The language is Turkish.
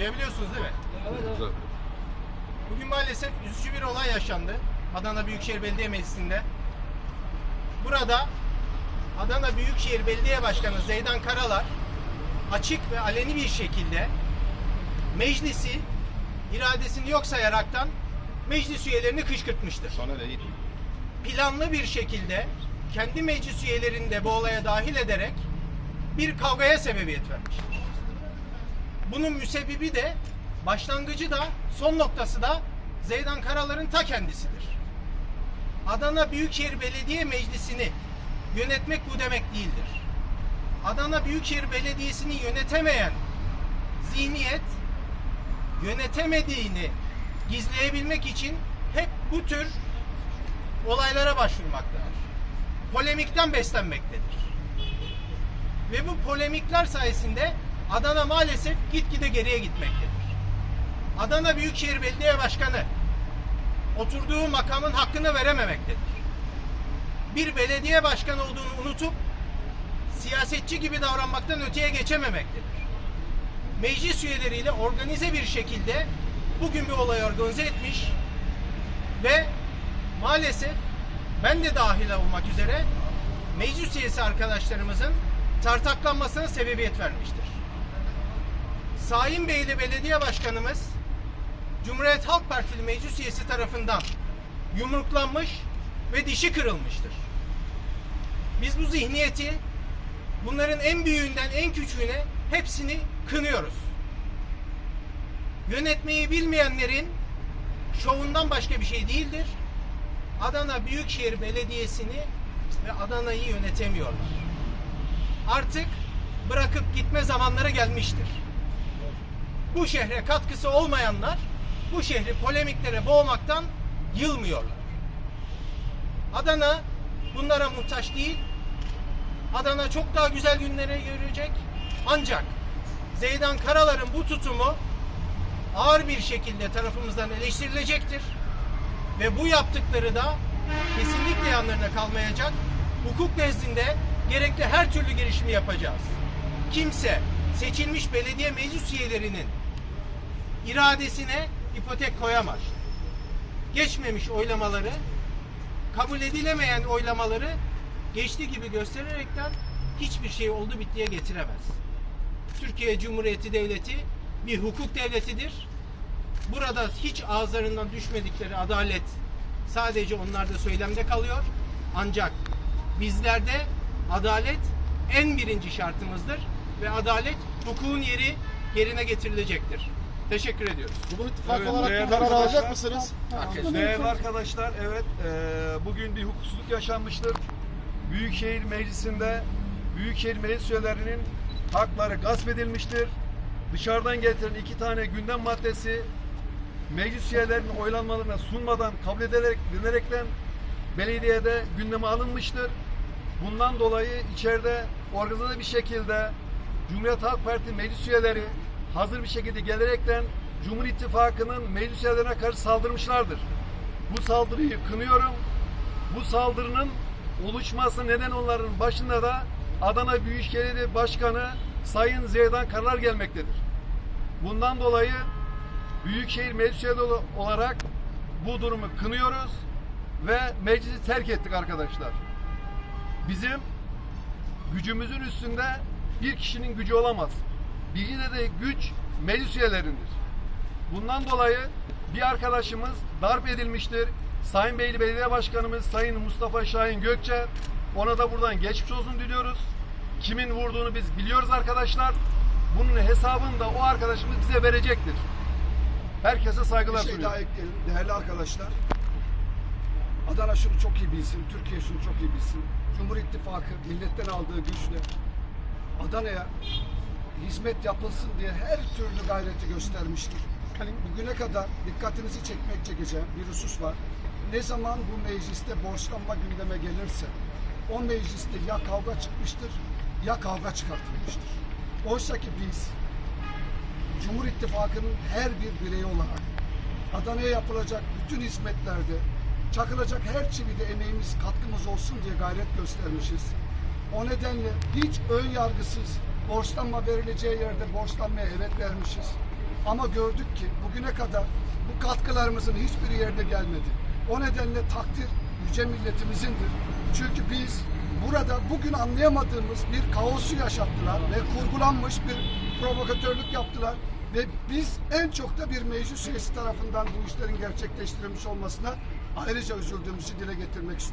Duyabiliyorsunuz değil mi? Güzel. Bugün maalesef üzücü bir olay yaşandı. Adana Büyükşehir Belediye Meclisi'nde. Burada Adana Büyükşehir Belediye Başkanı Zeydan Karalar açık ve aleni bir şekilde meclisi iradesini yok sayaraktan meclis üyelerini kışkırtmıştır. Sana değil. Planlı bir şekilde kendi meclis üyelerini de bu olaya dahil ederek bir kavgaya sebebiyet vermiştir. Bunun müsebbibi de başlangıcı da son noktası da Zeydan Karalar'ın ta kendisidir. Adana Büyükşehir Belediye Meclisi'ni yönetmek bu demek değildir. Adana Büyükşehir Belediyesi'ni yönetemeyen zihniyet yönetemediğini gizleyebilmek için hep bu tür olaylara başvurmaktadır. Polemikten beslenmektedir. Ve bu polemikler sayesinde Adana maalesef gitgide geriye gitmektedir. Adana Büyükşehir Belediye Başkanı oturduğu makamın hakkını verememektedir. Bir belediye başkanı olduğunu unutup siyasetçi gibi davranmaktan öteye geçememektedir. Meclis üyeleriyle organize bir şekilde bugün bir olay organize etmiş ve maalesef ben de dahil olmak üzere meclis üyesi arkadaşlarımızın tartaklanmasına sebebiyet vermiştir. Sayın Beyli Belediye Başkanımız Cumhuriyet Halk Partili meclis üyesi tarafından yumruklanmış ve dişi kırılmıştır. Biz bu zihniyeti bunların en büyüğünden en küçüğüne hepsini kınıyoruz. Yönetmeyi bilmeyenlerin şovundan başka bir şey değildir. Adana Büyükşehir Belediyesi'ni ve Adana'yı yönetemiyorlar. Artık bırakıp gitme zamanları gelmiştir. Bu şehre katkısı olmayanlar bu şehri polemiklere boğmaktan yılmıyorlar. Adana bunlara muhtaç değil. Adana çok daha güzel günlere görecek. Ancak Zeydan Karalar'ın bu tutumu ağır bir şekilde tarafımızdan eleştirilecektir. Ve bu yaptıkları da kesinlikle yanlarına kalmayacak. Hukuk nezdinde gerekli her türlü girişimi yapacağız. Kimse seçilmiş belediye meclis üyelerinin iradesine ipotek koyamaz. Geçmemiş oylamaları, kabul edilemeyen oylamaları geçti gibi göstererekten hiçbir şey oldu bittiye getiremez. Türkiye Cumhuriyeti Devleti bir hukuk devletidir. Burada hiç ağızlarından düşmedikleri adalet sadece onlarda söylemde kalıyor. Ancak bizlerde adalet en birinci şartımızdır ve adalet hukukun yeri yerine getirilecektir. Teşekkür ediyoruz. Cumhur İttifakı Evet, olarak değerli bu kararı arkadaşlar. alacak mısınız? Değerli arkadaşlar, evet eee, bugün bir hukuksuzluk yaşanmıştır. Büyükşehir Meclisi'nde Büyükşehir Meclis üyelerinin hakları gasp edilmiştir. Dışarıdan getirilen iki tane gündem maddesi meclis üyelerinin oylanmalarına sunmadan kabul edilerek denerekten belediyede gündeme alınmıştır. Bundan dolayı içeride organize bir şekilde Cumhuriyet Halk Partisi meclis üyeleri hazır bir şekilde gelerekten Cumhur İttifakı'nın meclis üyelerine karşı saldırmışlardır. Bu saldırıyı kınıyorum. Bu saldırının oluşması neden onların başında da Adana Büyükşehir Başkanı Sayın Zeydan Karalar gelmektedir. Bundan dolayı Büyükşehir Meclis Üyeleri olarak bu durumu kınıyoruz ve meclisi terk ettik arkadaşlar. Bizim gücümüzün üstünde bir kişinin gücü olamaz. Bilgide de güç meclis üyelerindir. Bundan dolayı bir arkadaşımız darp edilmiştir. Sayın Beyli Belediye Başkanımız Sayın Mustafa Şahin Gökçe ona da buradan geçmiş olsun diliyoruz. Kimin vurduğunu biz biliyoruz arkadaşlar. Bunun hesabını da o arkadaşımız bize verecektir. Herkese saygılar Bir şey sunuyorum. daha ekleyelim değerli arkadaşlar. Adana şunu çok iyi bilsin, Türkiye şunu çok iyi bilsin. Cumhur İttifakı milletten aldığı güçle Adana'ya hizmet yapılsın diye her türlü gayreti göstermiştir. Bugüne kadar dikkatinizi çekmek çekeceğim bir husus var. Ne zaman bu mecliste borçlanma gündeme gelirse o mecliste ya kavga çıkmıştır ya kavga çıkartılmıştır. Oysa ki biz Cumhur İttifakı'nın her bir bireyi olarak Adana'ya yapılacak bütün hizmetlerde çakılacak her çivide emeğimiz, katkımız olsun diye gayret göstermişiz. O nedenle hiç ön yargısız borçlanma verileceği yerde borçlanmaya evet vermişiz. Ama gördük ki bugüne kadar bu katkılarımızın hiçbir yerine gelmedi. O nedenle takdir yüce milletimizindir. Çünkü biz burada bugün anlayamadığımız bir kaosu yaşattılar ve kurgulanmış bir provokatörlük yaptılar. Ve biz en çok da bir meclis üyesi tarafından bu işlerin gerçekleştirilmiş olmasına ayrıca üzüldüğümüzü dile getirmek istiyoruz.